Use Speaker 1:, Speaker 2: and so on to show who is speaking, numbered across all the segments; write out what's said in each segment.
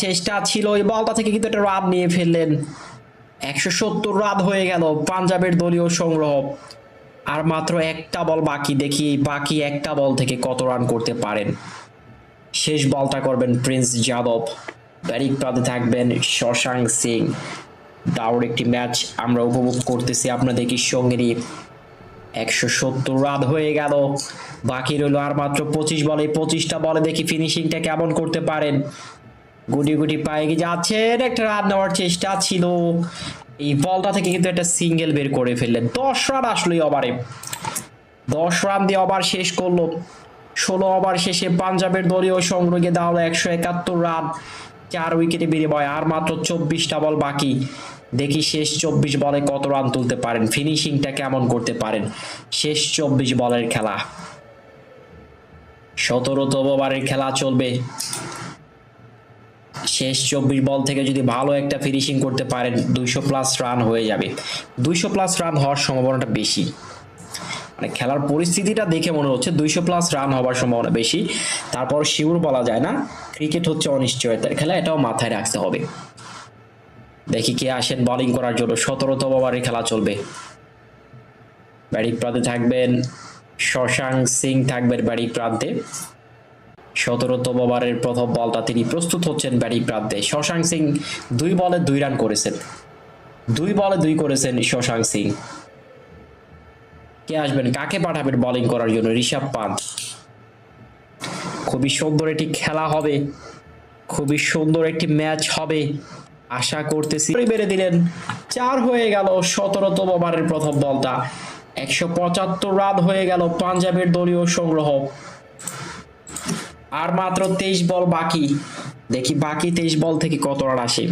Speaker 1: চেষ্টা ছিল এই বলটা থেকে কিন্তু একটা রান নিয়ে ফেললেন। একশো সত্তর রান হয়ে গেল পাঞ্জাবের দলীয় সংগ্রহ। আর মাত্র একটা বল বাকি, দেখি বাকি একটা বল থেকে কত রান করতে পারেন। শেষ বলটা করবেন প্রিন্স যাদব। ব্যারিক প্রান্তে থাকবেন শশাঙ্ক সিং। দারুণ একটি ম্যাচ আমরা উপভোগ করতেছি আপনাদেরকে সঙ্গে নিয়ে। একশো সত্তর রান হয়ে গেল। বাকি রইল আর মাত্র পঁচিশ বলে, পঁচিশটা বলে দেখি ফিনিশিংটা কেমন করতে পারেন। গুটি গুটি পায়ে গিয়ে যাচ্ছেন একটা রান নেওয়ার চেষ্টা ছিল। এই বলটা থেকে কিন্তু একটা সিঙ্গেল বের করে ফেললেন। দশ রান আসলো ওভারে দশ রান দিয়ে ওভার শেষ করল। ষোলো ওভার শেষে পাঞ্জাবের দলীয় সংগ্রহে হলো একশো একাত্তর রান চার উইকেটে বেরিয়ে বিনিময়, আর মাত্র চব্বিশটা বল বাকি। দেখি শেষ চব্বিশ বলে কত রান তুলতে পারেন? ফিনিশিংটা কেমন করতে পারেন? শেষ চব্বিশ বলের খেলা। সতেরোতম ওভারের খেলা চলবে। শেষ চব্বিশ বল থেকে যদি ভালো একটা ফিনিশিং করতে পারেন, দুইশো প্লাস রান হয়ে যাবে। দুইশো প্লাস রান হওয়ার সম্ভাবনাটা বেশি। মানে খেলার পরিস্থিতিটা দেখে মনে হচ্ছে দুইশো প্লাস রান হওয়ার সম্ভাবনা বেশি। তারপর শিউর বলা যায় না ক্রিকেট হচ্ছে অনিশ্চয়তার খেলা, এটাও মাথায় রাখতে হবে। দেখি কে আসেন বোলিং করার জন্য, সতেরোতম ওভারে খেলা চলবে। ব্যাটিং প্রান্তে থাকবেন, শশাঙ্ক সিং থাকবেন ব্যাটিং প্রান্তে সতেরোতম ওভারের প্রথম বলটা তিনি প্রস্তুত হচ্ছেন ব্যাটিং প্রান্তে। শশাঙ্ক সিং দুই বলে দুই রান করেছেন। দুই বলে দুই করেছেন শশাঙ্ক সিং। কে আসবেন? কাকে পাঠাবেন বোলিং করার জন্য? ঋষভ পান্ত খুবই সুন্দর একটি খেলা হবে। খুবই সুন্দর একটি ম্যাচ হবে। আশা করতেছি বেড়ে দিলেন। চার হয়ে গেল সতেরোতম ওভারের প্রথম বলটা। একশো পঁচাত্তর রান হয়ে গেল পাঞ্জাবের দলীয় সংগ্রহ আর মাত্র তেইশ বল বাকি। দেখি বাকি তেইশ বল থেকে কত রান আসে।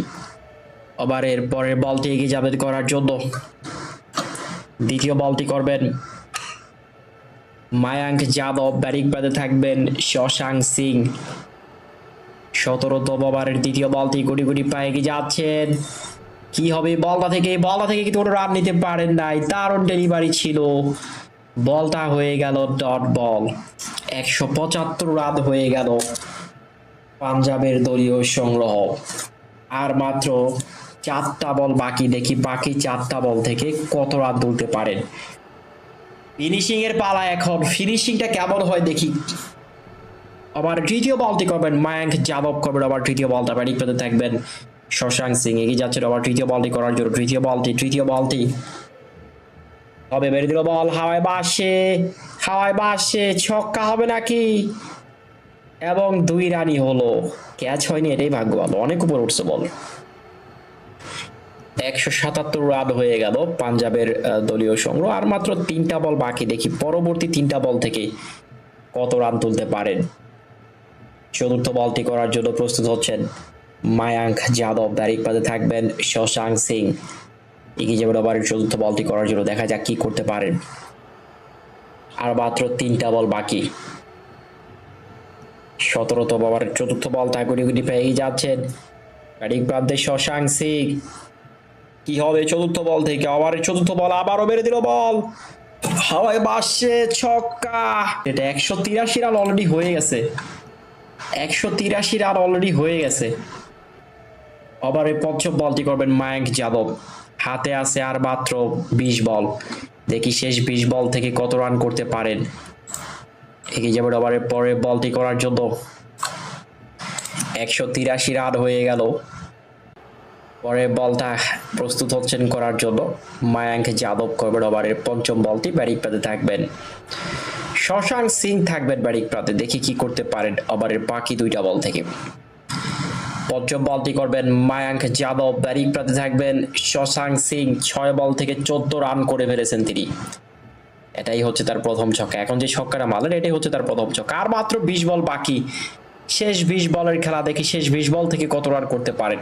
Speaker 1: ওভারের পরের বলটি এগিয়ে যাবেন করার জন্য। দ্বিতীয় বলটি করবেন মায়াঙ্ক যাদব। ব্যাটিং প্যাডে থাকবেন শশাঙ্ক সিং। সতেরোতম ওভারের দ্বিতীয় বলটি গুটি গুটি পায়ে এগিয়ে যাচ্ছেন। কি হবে বলটা থেকে? বলটা থেকে কিন্তু কোনো রান নিতে পারেন নাই? দারুণ ডেলিভারি ছিল। বলটা হয়ে গেল ডট বল। একশো পঁচাত্তর রান হয়ে গেল পাঞ্জাবের দলীয় সংগ্রহ। আর মাত্র চারটা বল বাকি, দেখি বাকি চারটা বল থেকে কত রান তুলতে পারেন। ফিনিশিং এর পালা এখন, ফিনিশিংটা কেমন হয় দেখি। আবার তৃতীয় বলটি করবেন মায়াঙ্ক যাদব করবেন, আবার তৃতীয় বলটা ব্যাটিং পেতে থাকবেন শশাঙ্ক সিং, এগিয়ে যাচ্ছেন আবার তৃতীয় বলটি করার জন্য। তৃতীয় বলটি তৃতীয় বলটি। তবে বেড়ে দিল বল হাওয়ায় বাসে। হাওয়ায় বাসে ছক্কা হবে নাকি? এবং দুই রানই হলো। ক্যাচ হয়নি এটাই ভাগ্য ভালো অনেক উপর উঠছে বল। একশো সাতাত্তর রান হয়ে গেল পাঞ্জাবের দলীয় সংগ্রহ। আর মাত্র তিনটা বল বাকি। দেখি পরবর্তী তিনটা বল থেকে কত রান তুলতে পারেন। চতুর্থ বলটি করার জন্য প্রস্তুত হচ্ছেন মায়াঙ্ক যাদব। দাঁড়িয়ে পাতে থাকবেন শশাঙ্ক সিং। এগিয়ে যাবেন আবার চতুর্থ বলটি করার জন্য। দেখা যাক কি করতে পারেন। আর মাত্র তিনটা বল বাকি। সতেরোতম ওভার চতুর্থ বল তা গুটি গুটি পেয়ে যাচ্ছেন। ব্যাটিং প্রান্তে শশাঙ্ক সিং। কি হবে চতুর্থ বল থেকে? আবার চতুর্থ বল আবারও মেরে দিল বল। হাওয়ায় বাসছে ছক্কা। এটা একশো তিরাশি রান অলরেডি হয়ে গেছে। একশো তিরাশি রান অলরেডি হয়ে গেছে। আবার এই পঞ্চম বলটি করবেন মায়াঙ্ক যাদব। হাতে আছে আর মাত্র বিশ বল। দেখি শেষ বিশ বল থেকে কত রান করতে পারেন। এগিয়ে যাবেন ওভারের পরের বলটি করার জন্য। একশো তিরাশি রান হয়ে গেল। পরের বলটা প্রস্তুত হচ্ছেন করার জন্য। মায়াঙ্ক যাদব করবেন ওভারের পঞ্চম বলটি। ব্যাটিং প্রাতে থাকবেন। শশাঙ্ক সিং থাকবেন ব্যাটিং প্রাতে দেখি কি করতে পারেন ওভারের বাকি দুইটা বল থেকে। পঞ্চম বলটি করবেন মায়াঙ্ক যাদব। ব্যাটিং প্রাতে থাকবেন শশাঙ্ক সিং। ছয় বল থেকে চোদ্দ রান করে ফেলেছেন তিনি। এটাই হচ্ছে তার প্রথম ছক্কা। এখন যে ছক্কাটা মারলেন, এটাই হচ্ছে তার প্রথম ছক্কা। আর মাত্র বিশ বল বাকি। শেষ বিশ বলের খেলা দেখি শেষ বিশ বল থেকে কত রান করতে পারেন?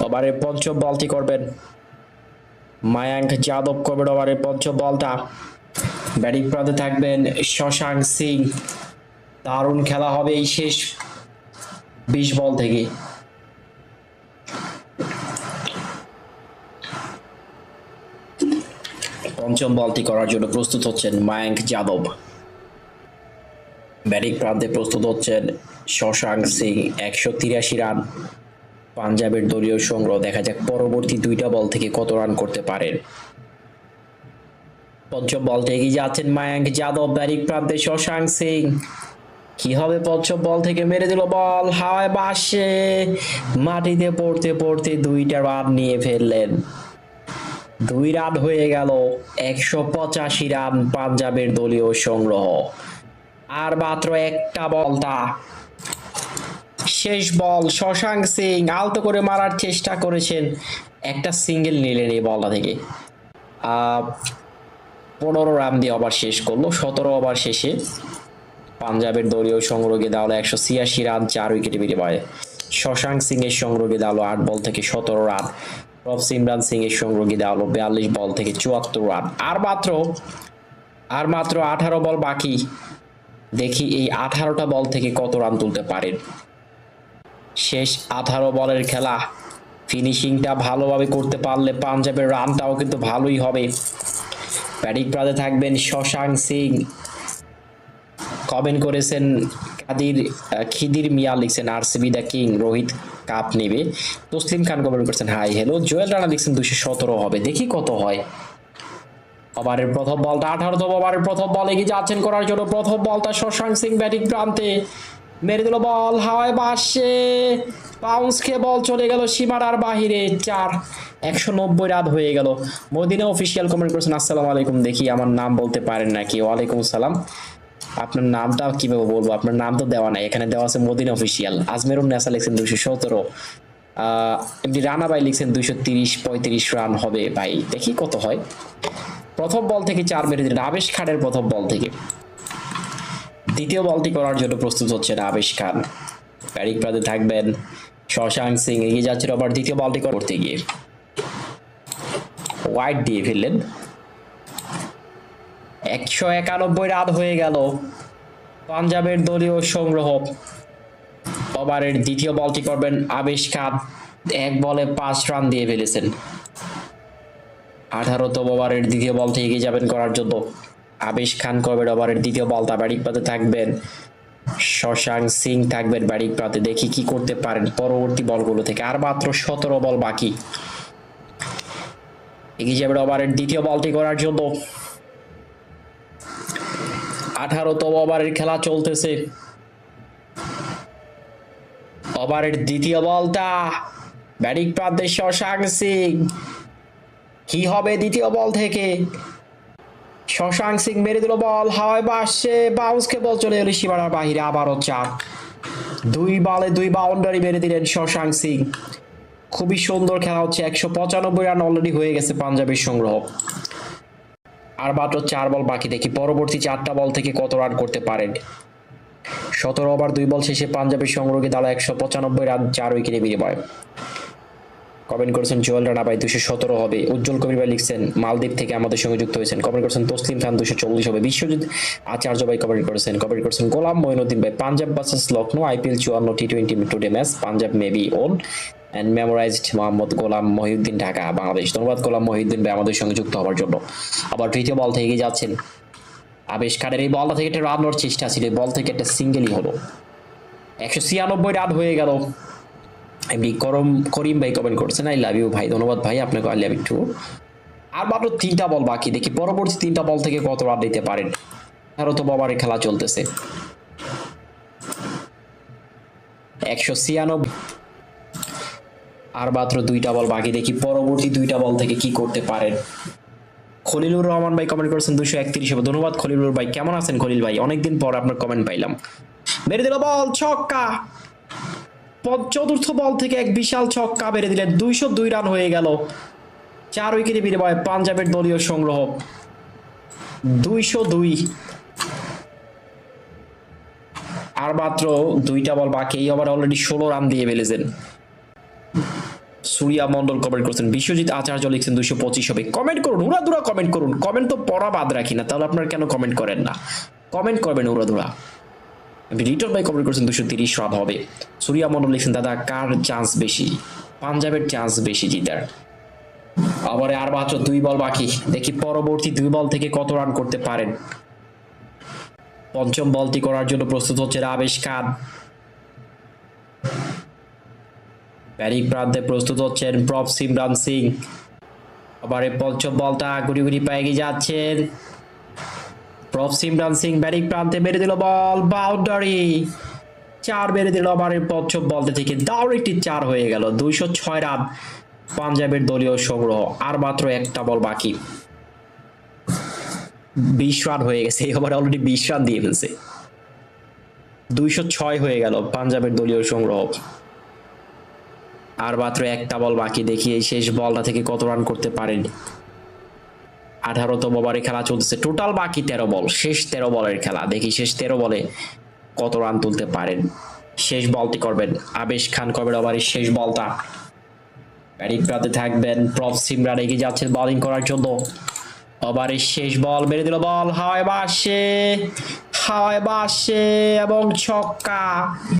Speaker 1: ওভারের পঞ্চম বলটি করবেন মায়াঙ্ক যাদব করবেন ওভারের পঞ্চম বলটা। ব্যাটিং প্রান্তে থাকবেন শশাঙ্ক সিং। দারুণ খেলা হবে এই শেষ বিশ বল থেকে। পঞ্চম বলটি করার জন্য প্রস্তুত হচ্ছেন মায়াঙ্ক যাদব। ব্যাটিং প্রান্তে প্রস্তুত হচ্ছেন শশাঙ্ক সিং, একশো তিরাশি রান। পাঞ্জাবের দলীয় সংগ্রহ, দেখা যাক পরবর্তী দুইটা বল থেকে কত রান করতে পারেন। পঞ্চম বলটা এগিয়ে যাচ্ছেন মায়াঙ্ক যাদব ব্যারিং প্রান্তে শশাঙ্ক সিং। কি হবে পঞ্চম বল থেকে মেরে দিল বল? হাওয়ায় বাসে। মাটিতে পড়তে পড়তে দুইটা রান নিয়ে ফেললেন। দুই রান হয়ে গেল। একশো পঁচাশি রান পাঞ্জাবের দলীয় সংগ্রহ। আর মাত্র একটা বল তা। শেষ বল, শশাঙ্ক সিং আলতো করে মারার চেষ্টা করেছেন। একটা সিঙ্গেল নিলেন এই বলটা থেকে। পনেরো রান দিয়ে ওভার শেষ করল, সতেরো ওভার শেষে। পাঞ্জাবের দলীয় সংগ্রহে হলো একশো ছিয়াশি রান, চার উইকেটে বিনিময়ে শশাঙ্ক সিং এর সংগ্রহে হলো আট বল থেকে সতেরো রান। প্রভ সিমরান সিং এর সংগ্রহে হলো বিয়াল্লিশ বল থেকে চুয়াত্তর রান। আর মাত্র আর মাত্র আঠারো বল বাকি। দেখি এই আঠারোটা বল থেকে কত রান তুলতে পারেন। শেষ আঠারো বলের খেলা। ফিনিশিংটা ভালোভাবে করতে পারলে পাঞ্জাবের রানটাও কিন্তু ভালোই হবে। ব্যাটিং প্রাতে থাকবেন শশাঙ্ক সিং। কমেন্ট করেছেন, কাদির খিদির মিয়া লিখছেন, আর RCB the king, Rohit cup নেবে। তসলিম খান কমেন্ট করেছেন, হাই হ্যালো জুয়েল রানা লিখছেন দুশো সতেরো হবে, দেখি কত হয়। ওভারের প্রথম বলটা, আঠারোতম ওভারের প্রথম বল এগিয়ে যাচ্ছেন করার জন্য প্রথম বলটা শশাঙ্ক সিং ব্যাটিং প্রান্তে। মেরে দিল বল, হাওয়ায় বাসে পাউন্স খেয়ে বল চলে গেল সীমানার বাহিরে, চার, একশো নব্বই রাত হয়ে গেল। মদিনা অফিসিয়াল কমেন্ট করেছেন, আসসালামু আলাইকুম, দেখি আমার নাম বলতে পারেন নাকি? ওয়ালাইকুম সালাম আপনার নামটা কীভাবে বলব? আপনার নাম তো দেওয়া নাই। এখানে দেওয়া আছে মদিনা অফিসিয়াল। আজমেরুন নেসা লিখছেন দুইশো সতেরো। এমনি রানা ভাই লিখছেন দুইশো তিরিশ, পঁয়ত্রিশ রান হবে ভাই। দেখি কত হয়। প্রথম বল থেকে চার মেরে দিলেন আবেশ খানের প্রথম বল থেকে। দ্বিতীয় বলটি করার জন্য প্রস্তুত হচ্ছেন আবেশ খান। ব্যারিক প্রাতে থাকবেন শশাঙ্ক সিং, এগিয়ে যাচ্ছেন আবার দ্বিতীয় বলটি করতে গিয়ে। ওয়াইড দিয়ে ফেললেন। একশো একানব্বই রান হয়ে গেল পাঞ্জাবের দলীয় সংগ্রহ। ওভারের দ্বিতীয় বলটি করবেন আবেশ খান। এক বলে পাঁচ রান দিয়ে ফেলেছেন। আঠারোতম ওভারের দ্বিতীয় বল থেকে এগিয়ে যাবেন করার জন্য। আবেশ খান করবেন ওভারের দ্বিতীয় বলটা। ব্যাটিং পাতে থাকবেন শশাঙ্ক সিং। থাকবেন ব্যাটিং পাতে দেখি কি করতে পারেন পরবর্তী বলগুলো থেকে। আর মাত্র সতেরো বল বাকি। এগিয়ে যাবেন ওভারের দ্বিতীয় বলটি করার জন্য। আঠারোতম ওভারের খেলা চলতেছে। ওভারের দ্বিতীয় বলটা, ব্যাটিং প্রান্তে শশাঙ্ক সিং। কি হবে দ্বিতীয় বল থেকে? শশাঙ্ক সিং মেরে দিল বল, হাওয়ায় বাসছে বাউন্সকে বল চলে এলো সীমানার বাহিরে, আবারও চার। দুই বলে দুই বাউন্ডারি মেরে দিলেন শশাঙ্ক সিং। খুবই সুন্দর খেলা হচ্ছে, একশো পঁচানব্বই রান অলরেডি হয়ে গেছে পাঞ্জাবের সংগ্রহ। আর মাত্র চার বল বাকি দেখি। পরবর্তী চারটা বল থেকে কত রান করতে পারেন? সতেরো ওভার দুই বল শেষে পাঞ্জাবের সংগ্রহে দাঁড়া একশো পঁচানব্বই রান চার উইকেটে বিনিময়। কমেন্ট করেছেন জোয়েল রানা ভাই, দুশো সতেরো হবে। উজ্জ্বল কবির ভাই লিখছেন, মালদ্বীপ থেকে আমাদের সঙ্গে যুক্ত হয়েছেন। কমেন্ট করেছেন, তসলিম খান দুশো চল্লিশ হবে। বিশ্বজিৎ আচার্য ভাই কমেন্ট করেছেন কমেন্ট করেছেন, গোলাম মঈনুদ্দিন ভাই, পাঞ্জাব ভার্সেস লখনৌ আইপিএল চুয়ান্ন T twenty today match Punjab maybe won and memorised Mohammad Golam Mohiuddin Dhaka Bangladesh ধন্যবাদ গোলাম মহিউদ্দিন ভাই আমাদের সঙ্গে যুক্ত হওয়ার জন্য। আবার তৃতীয় বল থেকে যাচ্ছেন আবেশ খানের। এই বলটা থেকে একটা রান নেওয়ার চেষ্টা ছিল বল থেকে একটা সিঙ্গেলই হলো। একশো ছিয়ানব্বই রান হয়ে গেল। এমনি করম করিম ভাই কমেন্ট করছেন আই লাভ ইউ ভাই। ধন্যবাদ ভাই, আপনাকে আই লাভ ইউ টু আর মাত্র তিনটা বল বাকি, দেখি পরবর্তী তিনটা বল থেকে কত রান দিতে পারেন। আরও তো বাবারের খেলা চলতেছে। একশো ছিয়ানব্বই আর মাত্র দুইটা বল বাকি। দেখি পরবর্তী দুইটা বল থেকে কি করতে পারেন। খলিলুর রহমান ভাই কমেন্ট করেছেন দুশো একত্রিশ ধন্যবাদ খলিলুর ভাই। কেমন আছেন খলিল ভাই? অনেকদিন পর আপনার কমেন্ট পাইলাম। মেরে দিল বল, ছক্কা! চতুর্থ বল থেকে এক বিশাল ছক্কা বেড়ে দিলেন। দুইশো দুই রান হয়ে গেল। চার উইকেটে বিনিময়ে পাঞ্জাবের দলীয় সংগ্রহ। দুইশো দুই। আর মাত্র দুইটা বল বাকি। এই ওভার অলরেডি ষোলো রান দিয়ে ফেলেছেন। সুরিয়া মন্ডল কমেন্ট করছেন, বিশ্বজিৎ আচার্য লিখছেন দুইশো পঁচিশ হবে। কমেন্ট করুন, উড়াদুরা কমেন্ট করুন। কমেন্ট তো পড়া বাদ রাখি না, তাহলে আপনার কেন কমেন্ট করেন না? কমেন্ট করবেন উড়াদুরা। রিটন ভাই কমেন্ট করছেন দুশো তিরিশ রান হবে। সুরিয়া মন্ডল লিখছেন, দাদা, কার চান্স বেশি? পাঞ্জাবের চান্স বেশি জিতার আবার আর মাত্র দুই বল বাকি। দেখি পরবর্তী দুই বল থেকে কত রান করতে পারেন। পঞ্চম বলটি করার জন্য প্রস্তুত হচ্ছে আবেশ খান। ব্যাটিং প্রান্তে প্রস্তুত হচ্ছেন প্রফ সিমরান সিং। আবার এই পঞ্চম বলটা গুড়ি গুড়ি পায়ে এগিয়ে যাচ্ছেন। প্রফ সিমরান সিং ব্যাটিং প্রান্তে মেরে দিল বল, বাউন্ডারি। চার মেরে দিল এই পঞ্চম বলতে থেকে। দারুণ একটি চার হয়ে গেল, দুইশো ছয় রান পাঞ্জাবের দলীয় সংগ্রহ। আর মাত্র একটা বল বাকি। বিশ রান হয়ে গেছে এই ওভারে অলরেডি বিশ রান দিয়ে ফেলছে। দুইশো ছয় হয়ে গেল পাঞ্জাবের দলীয় সংগ্রহ। আর মাত্র একটা বল বাকি দেখি এই শেষ বলটা থেকে কত রান করতে পারেন? আঠারোতম ওভারে খেলা চলতেছে। টোটাল বাকি তেরো বল, শেষ তেরো বলের খেলা। দেখি শেষ তেরো বলে কত রান তুলতে পারেন? শেষ বলটি করবেন। আবেশ খান করবেন ওভারের শেষ বলটা? ব্যাটিং প্রান্তে থাকবেন। প্রফ সিমরান এগিয়ে যাচ্ছেন বোলিং করার জন্য। ওভারের শেষ বল মেরে দিল বল। হাওয়ায় বাসে হাওয়ায় বাসে এবং ছক্কা।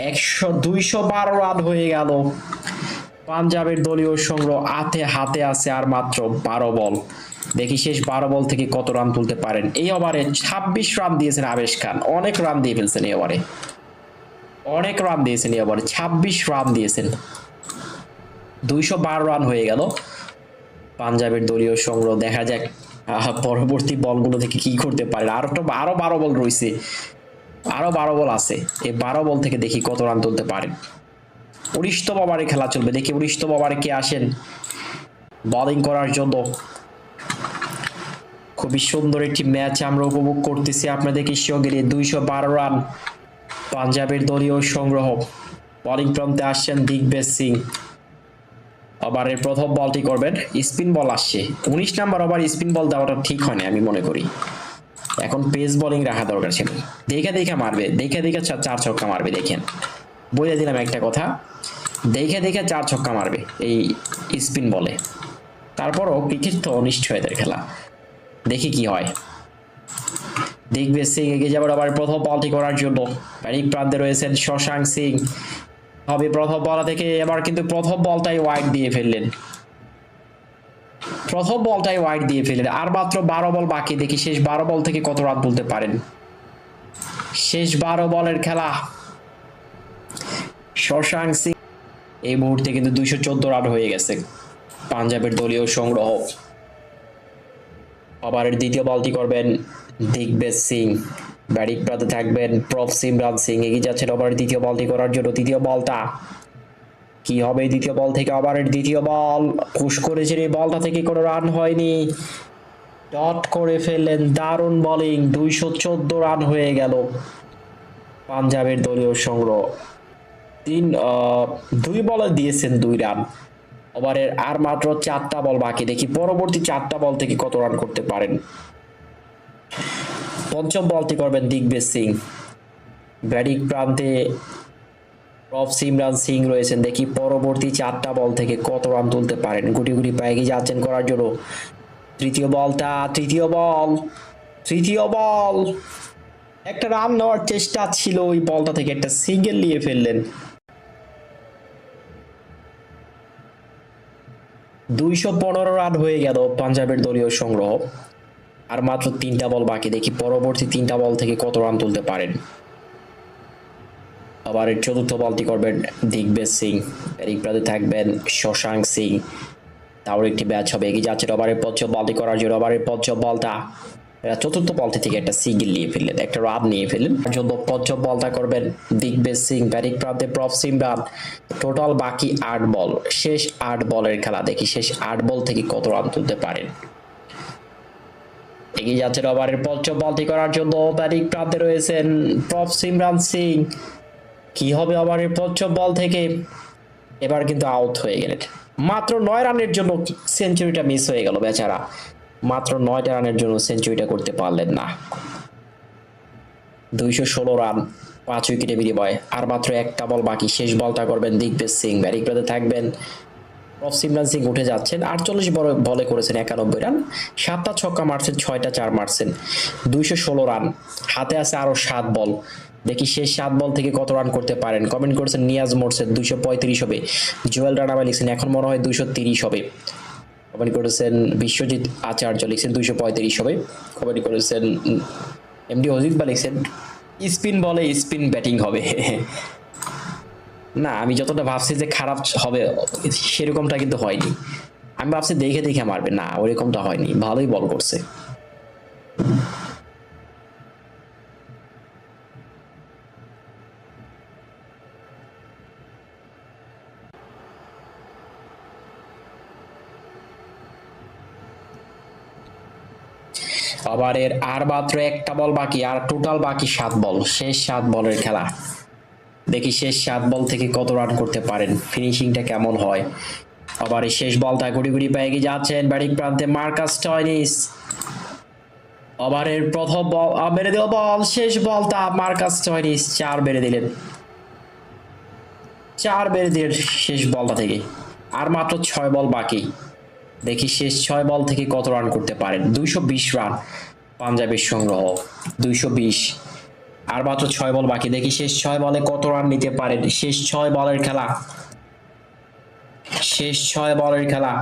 Speaker 1: একশো দুইশো বারো রান হয়ে গেল। পাঞ্জাবের দলীয় সংগ্রহ হাতে হাতে আছে আর মাত্র বারো বল। দেখি শেষ বারো বল থেকে কত রান তুলতে পারেন। এই ওভারে ছাব্বিশ রান দিয়েছেন আবেশ খান। অনেক রান দিয়ে ফেলছেন এই ওভারে। অনেক রান দিয়েছেন এই ওভারে। ছাব্বিশ রান দিয়েছেন। দুইশো বারো রান হয়ে গেল। পাঞ্জাবের দলীয় সংগ্রহ দেখা যাক পরবর্তী বলগুলো থেকে কি করতে পারে আরও তো আরও বারো বল রয়েছে। আরও বারো বল আছে। এই বারো বল থেকে দেখি কত রান তুলতে পারেন। উনিশতম ওভারে খেলা চলবে। দেখি উনিশতম ওভারে কে আসেন। বোলিং করার জন্য। খুবই সুন্দর একটি ম্যাচ আমরা উপভোগ করতেছি। আপনাদেরকে সঙ্গে দুইশো বারো রান পাঞ্জাবের দলীয় সংগ্রহ। বোলিং প্রান্তে আসছেন দিগ্বেজ সিং। ওভারের প্রথম বলটি করবেন, স্পিন বল আসছে। উনিশ নাম্বার ওভার স্পিন বল দেওয়াটা ঠিক হয়নি আমি মনে করি। এখন পেস বোলিং রাখা দরকার ছিল। দেখে দেখে মারবে, দেখে দেখে চার ছক্কা মারবে, দেখেন। বলে দিলাম একটা কথা। দেখে দেখে চার ছক্কা মারবে, এই স্পিন বলে তারপরও ক্রিকেট তো অনিশ্চয়তার খেলা। দেখি কি হয়। দিগ্বিজয় সিং এগিয়ে যাবার আবার প্রথম বলটি করার জন্য। ব্যাটিং প্রান্তে রয়েছেন শশাঙ্ক সিং। হবে প্রথম বলা থেকে এবার কিন্তু প্রথম বলটাই ওয়াইড দিয়ে ফেললেন। প্রথম বলটাই ওয়াইড দিয়ে ফেললেন। আর মাত্র বারো বল বাকি। দেখি শেষ বারো বল থেকে কত রাত তুলতে পারেন। শেষ বারো বলের খেলা। শশাঙ্ক সিং এই মুহূর্তে কিন্তু দুইশো চোদ্দ রান হয়ে গেছে। পাঞ্জাবের দলীয় সংগ্রহ। ওভারের দ্বিতীয় বলটি করবেন দিগ্বেজ সিং। ব্যাটিং প্রান্তে থাকবেন প্রফ সিমরান সিং। এগিয়ে যাচ্ছেন ওভারের দ্বিতীয় বলটি করার জন্য। দ্বিতীয় বলটা কি হবে? দ্বিতীয় বল থেকে ওভারের দ্বিতীয় বল। পুশ করেছেন এই বলটা থেকে কোনো রান হয়নি। ডট করে ফেললেন দারুণ বোলিং। দুইশো চোদ্দ রান হয়ে গেল পাঞ্জাবের দলীয় সংগ্রহ। তিন দুই বলে দিয়েছেন দুই রান। ওভারের আর মাত্র চারটা বল বাকি। দেখি পরবর্তী চারটা বল থেকে কত রান করতে পারেন। পঞ্চম বলটি করবেন দিগ্বেজ সিং। ব্যাটিং প্রান্তে প্রফ সিমরান সিং রয়েছেন। দেখি পরবর্তী চারটা বল থেকে কত রান তুলতে পারেন। গুটি গুটি পায়ে এগিয়ে যাচ্ছেন করার জন্য। তৃতীয় বলটা, তৃতীয় বল তৃতীয় বল। একটা রান নেওয়ার চেষ্টা ছিল ওই বলটা থেকে। একটা সিঙ্গেল নিয়ে ফেললেন। দুইশো পনেরো রান হয়ে গেল পাঞ্জাবের দলীয় সংগ্রহ। আর মাত্র তিনটা বল বাকি, দেখি পরবর্তী তিনটা বল থেকে কত রান তুলতে পারেন। আবার চতুর্থ বলটি করবেন দিগ্বেজ সিং। ব্যাটিং থাকবেন শশাঙ্ক সিং। তাও একটি ব্যাচ হবে, এগিয়ে যাচ্ছে রবারের পঞ্চম বলটি করার জন্য। রবারের পঞ্চম বলটা এরা চতুর্থ বলটি থেকে একটা সিঙ্গেল নিয়ে ফেললেন, একটা রান নিয়ে ফেললেন। তার জন্য পঞ্চম বলটা করবেন দিগ্বেজ সিং ব্যাটিং প্রান্তে প্রফ সিমরান। টোটাল বাকি আট বল, শেষ আট বলের খেলা দেখি, শেষ আট বল থেকে কত রান তুলতে পারেন? এগিয়ে যাচ্ছেন ওভারের পঞ্চম বলটি করার জন্য প্রান্তে রয়েছেন প্রফ সিমরান সিং। কি হবে ওভারের পঞ্চম বল থেকে? এবার কিন্তু আউট হয়ে গেলেন। মাত্র নয় রানের জন্য সেঞ্চুরিটা মিস হয়ে গেল বেচারা। মাত্র নয়টা রানের জন্য সেঞ্চুরিটা করতে পারলেন না। দুইশো ষোলো রান, পাঁচ উইকেটে বিনিময়, আর মাত্র একটা বল বাকি। শেষ বলটা করবেন দিগ্বেজ সিং। ব্যাটিং প্রান্তে থাকবেন। সিমরান সিং উঠে যাচ্ছেন। আটচল্লিশ বলে করেছেন একানব্বই রান। সাতটা ছক্কা মারছেন, ছয়টা চার মারছেন। দুইশো ষোলো রান, হাতে আছে আরও সাত বল। দেখি শেষ সাত বল থেকে কত রান করতে পারেন। কমেন্ট করেছেন, নিয়াজ মোরসেন দুইশো পঁয়ত্রিশ হবে। জুয়েল রানাবা লিখছেন, এখন মনে হয় দুইশো তিরিশ হবে। কমেন্ট করেছেন বিশ্বজিৎ আচার্য, লিখছেন দুইশো পঁয়ত্রিশ হবে। কমেন্ট করেছেন এমডি অজিত বা লিখছেন, স্পিন বলে স্পিন ব্যাটিং হবে। না, আমি যতটা ভাবছি যে খারাপ হবে, সেরকমটা কিন্তু হয়নি। আমি ভাবছি দেখে দেখে মারবে। না, ওরকমটা হয়নি। ভালোই বল করছে। ওভারের আর মাত্র একটা বল বাকি, আর টোটাল বাকি সাত বল। শেষ সাত বলের খেলা। দেখি শেষ সাত বল থেকে কত রান করতে পারেন। ফিনিশিংটা কেমন হয়? আবার এই শেষ বলটা গুড়ি গুড়ি পেয়ে গিয়ে যাচ্ছেন ব্যাটিং প্রান্তে মার্কাস টয়নিস। ওভারের প্রথম বল মেরে দিল বল, শেষ বলটা মার্কাস টয়নিস। চার মেরে দিলেন। চার মেরে দিলেন শেষ বলটা থেকে। আর মাত্র ছয় বল বাকি। দেখি শেষ ছয় বল থেকে কত রান করতে পারেন? দুইশো বিশ রান পাঞ্জাবের সংগ্রহ, দুইশো বিশ। আর মাত্র ছয় বল বাকি। দেখি শেষ ছয় বলে কত রান নিতে পারেন শেষ ছয় বলের খেলা। শেষ ছয় বলের খেলা।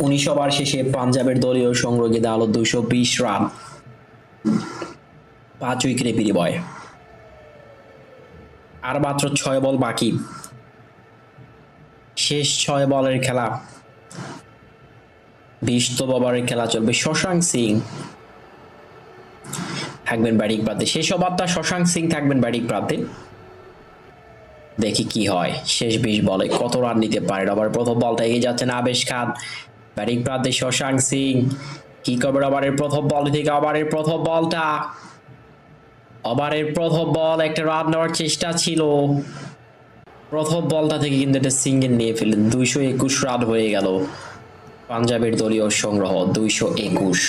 Speaker 1: উনিশ ওভার শেষে পাঞ্জাবের দলীয় সংগ্রহে হলো দুইশো বিশ রান। পাঁচ উইকেটে বিনিময়। আর মাত্র ছয় বল বাকি। শেষ ছয় বলের খেলা। বিশতম ওভারের খেলা চলবে শশাঙ্ক সিং। থাকবেন ব্যাটিং প্রান্তে। শেষ ওভারটা শশাঙ্ক সিং থাকবেন ব্যাটিং প্রান্তে। দেখি কি হয়। শেষ বিশ বলে কত রান নিতে পারে আবার প্রথম বলটা এগিয়ে যাচ্ছেন আবেশ খান। ব্যাটিং প্রান্তে শশাঙ্ক সিং। কি করবে ওভারের প্রথম বল থেকে? ওভারের প্রথম বলটা। ওভারের প্রথম বল একটা রান নেওয়ার চেষ্টা ছিল। প্রথম বলটা থেকে কিন্তু একটা সিঙ্গেল নিয়ে ফেললেন দুইশো একুশ রান হয়ে গেল পাঞ্জাবের দলীয় সংগ্রহ, দুইশো একুশ।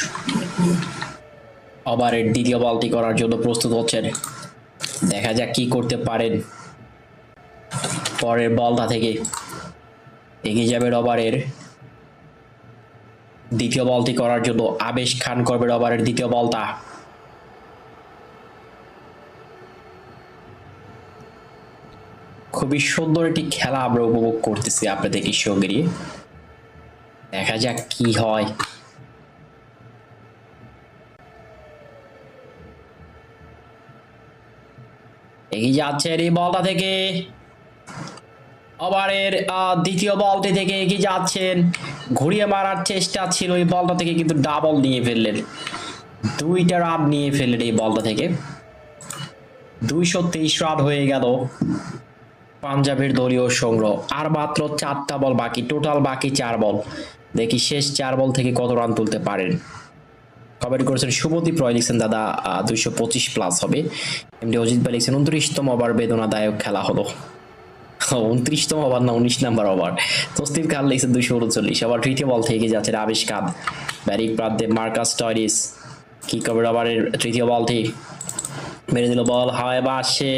Speaker 1: ওভারের দ্বিতীয় বলটি করার জন্য প্রস্তুত হচ্ছেন। দেখা যাক কি করতে পারেন। পরের বলটা থেকে এগিয়ে যাবে ওভারের দ্বিতীয় বলটি করার জন্য আবেশ খান করবে ওভারের দ্বিতীয় বলটা। খুবই সুন্দর একটি খেলা আমরা উপভোগ করতেছি আপনাদেরকে সঙ্গে দেখা যাক কি হয়। এগিয়ে যাচ্ছেন এই বলটা থেকে। ওভারের দ্বিতীয় বলটি থেকে এগিয়ে যাচ্ছেন। ঘুরিয়ে মারার চেষ্টা ছিল এই বলটা থেকে, কিন্তু ডাবল নিয়ে ফেললেন। দুইটা রান নিয়ে ফেললেন এই বলটা থেকে। দুইশো তেইশ রান হয়ে গেল। পাঞ্জাবের দলীয় সংগ্রহ। আর মাত্র চারটা বল বাকি, টোটাল বাকি চার বল। দেখি শেষ চার বল থেকে কত রান তুলতে পারেন। কমেন্ট করেছেন, শুভদীপ রয় লিখছেন, দাদা দুইশো পঁচিশ প্লাস হবে। এমনি অজিত ভাই লিখছেন, উনত্রিশতম ওভার বেদনাদায়ক খেলা হলো। উনত্রিশতম ওভার না, উনিশ নাম্বার ওভার। তস্তির খান লিখছেন, দুইশো উনচল্লিশ আবার তৃতীয় বল থেকে যাচ্ছে আবেশ খান ব্যারিক প্রান্তে মার্কাস টয়রিস কি কবে ওভারের তৃতীয় বলটি। মেরে দিল বল, হাওয়ায় বাসে।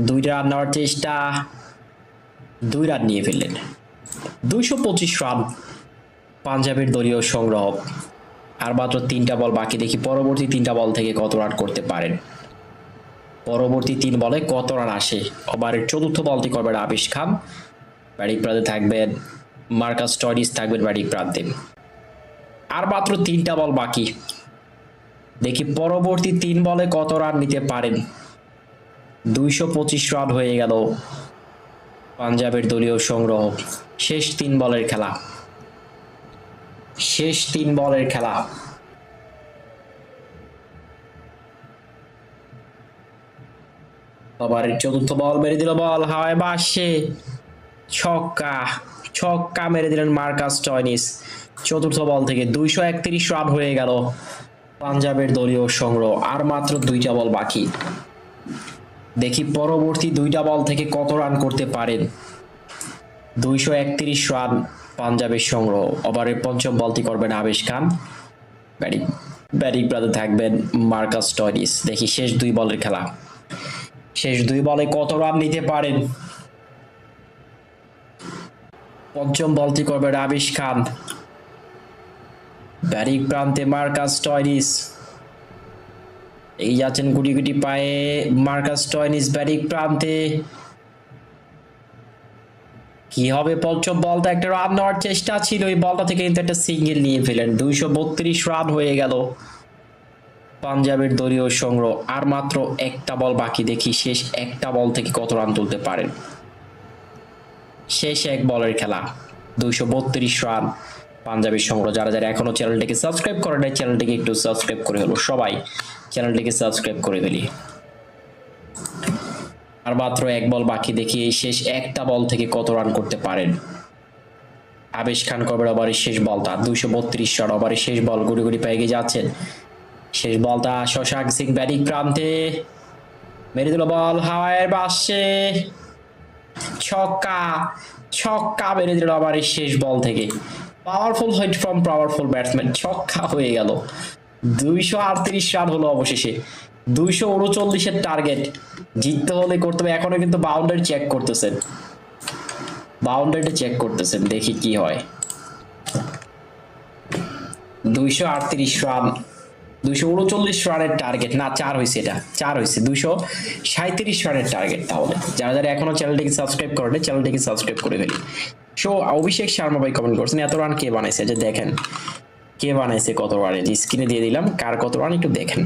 Speaker 1: দুইটা রান নেওয়ার চেষ্টা। দুই রান নিয়ে ফেললেন। দুইশো পঁচিশ রান পাঞ্জাবের দলীয় সংগ্রহ। আর মাত্র তিনটা বল বাকি দেখি পরবর্তী তিনটা বল থেকে কত রান করতে পারেন। পরবর্তী তিন বলে কত রান আসে? ওভারের চতুর্থ বলটি করবেন আবিশ খান। ব্যাটিং প্রান্তে থাকবেন মার্কাস স্টডিস থাকবেন ব্যাটিং প্রান্তে। আর মাত্র তিনটা বল বাকি। দেখি পরবর্তী তিন বলে কত রান নিতে পারেন? দুইশো পঁচিশ রান হয়ে গেল পাঞ্জাবের দলীয় সংগ্রহ। শেষ তিন বলের খেলা। শেষ তিন বলের খেলা। ওভারের চতুর্থ বল মেরে দিল বল, হাওয়ায় বাসে। ছক্কা ছক্কা মেরে দিলেন মার্কাস টয়নিস। চতুর্থ বল থেকে দুইশো একত্রিশ রান হয়ে গেল পাঞ্জাবের দলীয় সংগ্রহ। আর মাত্র দুইটা বল বাকি। দেখি পরবর্তী দুইটা বল থেকে কত রান করতে পারেন। দুইশো একত্রিশ রান পাঞ্জাবের সংগ্রহ। ওভারের পঞ্চম বলটি করবেন আবেশ খান। ব্যাটিং ব্যাটিং প্রাতে থাকবেন মার্কাস টয়নিস। দেখি শেষ দুই বলের খেলা। শেষ দুই বলে কত রান নিতে পারেন? পঞ্চম বলটি করবেন আবিশ খান। ব্যাটিং প্রান্তে মার্কাস টয়নিস। এই যাচ্ছেন গুটি গুটি পায়ে মার্কাস টয়নিস ব্যাটিং প্রান্তে। কি হবে পঞ্চম বলটা? একটা রান নেওয়ার চেষ্টা ছিল, এই বলটা থেকে কিন্তু একটা সিঙ্গেল নিয়ে ফেলেন। দুইশো বত্রিশ রান হয়ে গেল পাঞ্জাবের দলীয় সংগ্রহ। আর মাত্র একটা বল বাকি, দেখি শেষ একটা বল থেকে কত রান তুলতে পারেন। শেষ এক বলের খেলা, দুইশো বত্রিশ রান পাঞ্জাবের সংগ্রহ। যারা যারা এখনও চ্যানেলটিকে সাবস্ক্রাইব করে চ্যানেলটিকে একটু সাবস্ক্রাইব করে হলো সবাই। চ্যানেলটিকে সাবস্ক্রাইব করে ফেলি। আর মাত্র এক বল বাকি দেখি এই শেষ একটা বল থেকে কত রান করতে পারেন? আবেশ খান কবের ওভারের শেষ বলটা? দুইশো বত্রিশ রান ওভারের শেষ বল গুড়ি গুড়ি পেয়ে গিয়ে যাচ্ছেন। শেষ বলটা শশাঙ্ক সিং ব্যাটিং প্রান্তে। মেরে দিল বল হাওয়ায় বাসছে ছক্কা ছক্কা মেরে দিল আবার শেষ বল থেকে। Powerful hit from powerful batsman ছক্কা হয়ে গেল। দুইশো আটত্রিশ রান হলো অবশেষে। দুইশো উনচল্লিশের টার্গেট জিততে হলে করতে হবে। এখনও কিন্তু বাউন্ডারি চেক করতেছেন। বাউন্ডারিটা চেক করতেছেন, দেখি কি হয়। দুইশো আটত্রিশ রান, দুইশো উনচল্লিশ রানের টার্গেট না, চার হয়েছে এটা, চার হয়েছে। দুইশো সাঁত্রিশ রানের টার্গেট তাহলে। যারা যারা এখনও চ্যানেলটিকে সাবস্ক্রাইব করেনি চ্যানেলটিকে সাবস্ক্রাইব করে ফেলি। সো অভিষেক শর্মা ভাই কমেন্ট করছেন, এত রান কে বানাইছে? যে দেখেন। কে বানাইছে কত রানে স্ক্রিনে দিয়ে দিলাম কার কত একটু দেখেন।